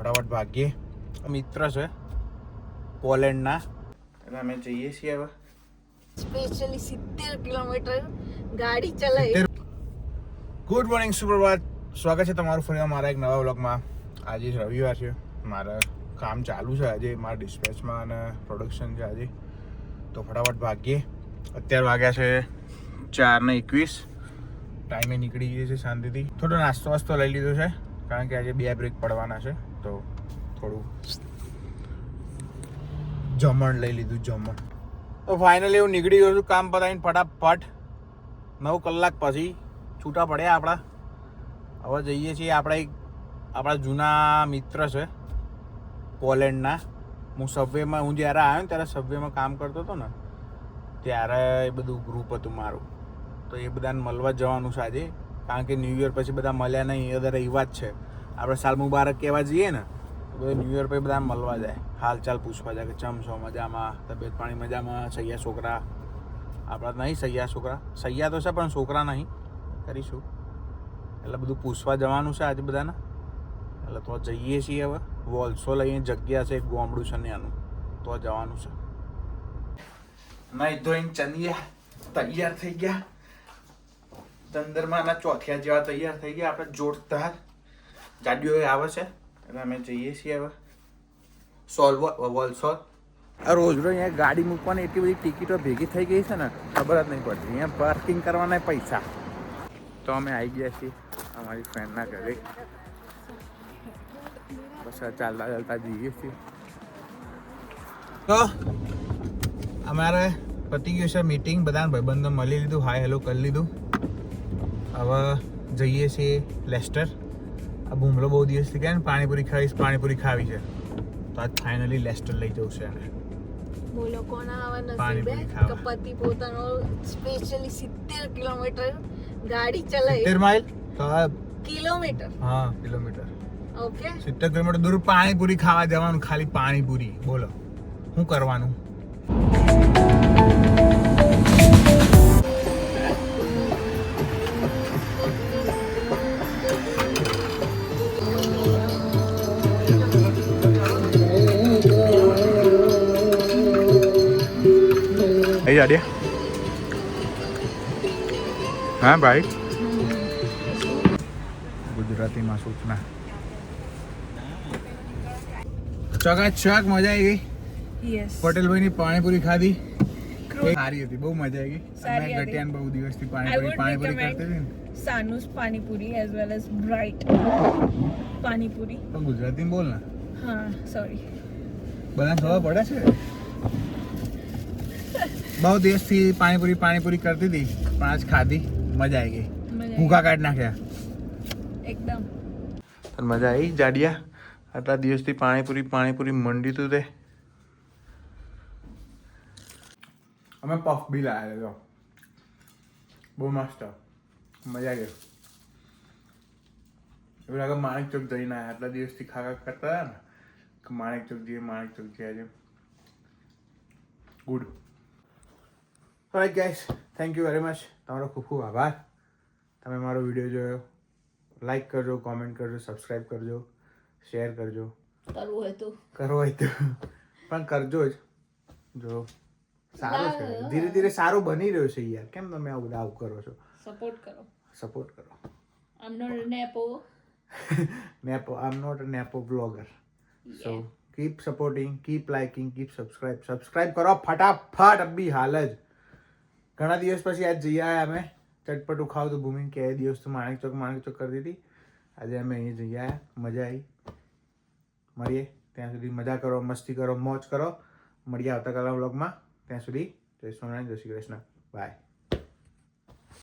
ફટાફટ ભાગીએ. મિત્ર છે પોલેન્ડના. એટલે અમે જઈએ છીએ હવે. સ્પેશિયલી સિત્તેર કિલોમીટર ગાડી ચલાવી. ગુડ મોર્નિંગ સુપ્રભાત. સ્વાગત છે તમારું ફરી મારા એક નવા વ્લોગમાં. આજે રવિવાર છે. મારા કામ ચાલુ છે આજે મારા ડિસ્પેચમાં અને પ્રોડક્શન છે આજે. તો ફટાફટ ભાગીએ. અત્યારે વાગ્યા છે ચાર ને એકવીસ. ટાઈમે નીકળી ગઈ છે શાંતિથી. થોડો નાસ્તો વાસ્તો લઈ લીધો છે કારણ કે આજે બે બ્રેક પડવાના છે. તો થોડું જમણ લઈ લીધું જમણ. તો ફાઇનલી હું નીકળી ગયો છું કામ પતાવીને ફટાફટ. નવ કલાક પછી છૂટા પડ્યા આપણા. હવે જઈએ છીએ આપણે એક આપણા જૂના મિત્ર છે પોલેન્ડના. હું સબવેમાં હું જ્યારે આવ્યો ને ત્યારે સબવેમાં કામ કરતો હતો ને ત્યારે એ બધું ગ્રુપ હતું મારું. તો એ બધાને મળવા જવાનું છે આજે. કારણ કે ન્યૂ યર પછી બધા મળ્યા નહીં એ બધા એવા જ છે. આપણે સાલ મુબારક કહેવા જઈએ ને, તો ન્યૂ યર પછી બધા મળવા જાય. હાલચાલ પૂછવા જાય કે ચમ છો, મજામાં? તબિયત પાણી મજામાં? સૈયા છોકરા? આપણા નહીં સૈયા છોકરા. સૈયા તો છે, પણ છોકરા નહીં. કરીશું. એટલે બધું પૂછવા જવાનું છે આજે બધાને. એટલે તો જઈએ છીએ હવે. વોલ્સો લઈને જગ્યા છે, એક ગોમડું છે ત્યાંનું. તો જવાનું છે. નહીં ધોઈને ચંદિયા તૈયાર થઈ ગયા. ચંદ્રમાના ચોથિયા જેવા તૈયાર થઈ ગયા. આપણે જોરદાર ગાડીઓ આવે છે એટલે અમે જઈએ છીએ હવે સોલ્વ વોલ્સોલ આ રોજ રોજ અહીંયા ગાડી મૂકવાની એટલી બધી ટિકિટો ભેગી થઈ ગઈ છે ને ખબર જ નહીં પડતી. અહીંયા પાર્કિંગ કરવાના પૈસા. તો અમે આવી ગયા છીએ અમારી ફ્રેન્ડના ઘરે. બસ ચાલતા ચાલતા જઈએ છીએ. તો અમારે પતી ગયું છે મીટિંગ બધા ભાઈબંધો મળી લીધું. હાય હેલો કરી લીધું. હવે જઈએ છીએ લેસ્ટર આ ભૂમલો બહુ દિવસથી ગયા ને પાણીપુરી ખાવીશ પાણીપુરી ખાવી છે. તો આજ ફાઇનલી લેસ્ટર લઈ જવું છે એને. બોલો કોના આવા નસીબે? કે પતિ પોતાનો સ્પેશિયલી કિલોમીટર ગાડી ચલાવી. સિત્તેર માઇલ તો કિલોમીટર? હા કિલોમીટર. ઓકે. સિત્તેર કિલોમીટર દૂર પાણીપુરી ખાવા જવાનું ખાલી પાણીપુરી. બોલો શું કરવાનું? અહીં જાડિયા હા ભાઈ ગુજરાતીમાં સૂચના ચકાચક મજા આવી ગઈ યસ પટેલભાઈની પાણીપુરી ખાધી સારી હતી બહુ મજા આવી ગઈ. અમે. ગટિયાને બહુ દિવસથી પાણીપુરી પાણીપુરી કરતી હતી ને panipuri Puri as well as Bright Pani ગુજરાતીમાં બોલ ને. હા સોરી બધાને ખબર પડે છે? બહુ દિવસથી પાણીપુરી પાણીપુરી કરતી હતી. પણ આજ ખાધી. મજા આવી ગઈ. ભૂખા કાઢી નાખ્યા. એકદમ. મજા આવી જાડિયા આટલા દિવસથી પાણીપુરી પાણીપુરી મંડી તું તે. અમે પફ બી લાવ્યા બહુ મસ્ત. મજા ગયો એવું લાગે માણેક ચોક જઈને આવ્યા આટલા દિવસથી ખાખા કરતા હતા ને માણેક ચોક જઈએ માણેક ચોક જઈએ આજે. Good right guys thank you very much તમારો ખૂબ ખૂબ આભાર. તમે મારો વીડિયો જોયો. લાઈક કરજો કોમેન્ટ કરજો સબસ્ક્રાઈબ કરજો શેર કરજો. કરવું હોય તો. કરો હોય તો. પણ કરજો જ. જો સારું છે. ધીરે ધીરે સારું બની રહ્યો છે યાર. કેમ તમે આવું બધા આવું કરો છો? સપોર્ટ કરો. સપોર્ટ કરો. આમ નોટ નેપો નેપો આમ not nepo blogger so keep supporting keep liking keep subscribe subscribe કરો ફટાફટ અબી હાલ જ. ઘણા દિવસ પછી આજ જઈ આવ્યા અમે. ચટપટું ખાવ તો ભૂમિ કે દિવસ તો માણેક ચોક માણેક ચોક કરી દીધી. આજે અમે અહીં જઈ આવ્યા મજા આવી મળીએ. ત્યાં સુધી મજા કરો, મસ્તી કરો, મોજ કરો. મળીએ આવતાકાલના વ્લોગમાં ત્યાં સુધી જય સોનારાયણ જય શ્રી કૃષ્ણ. બાય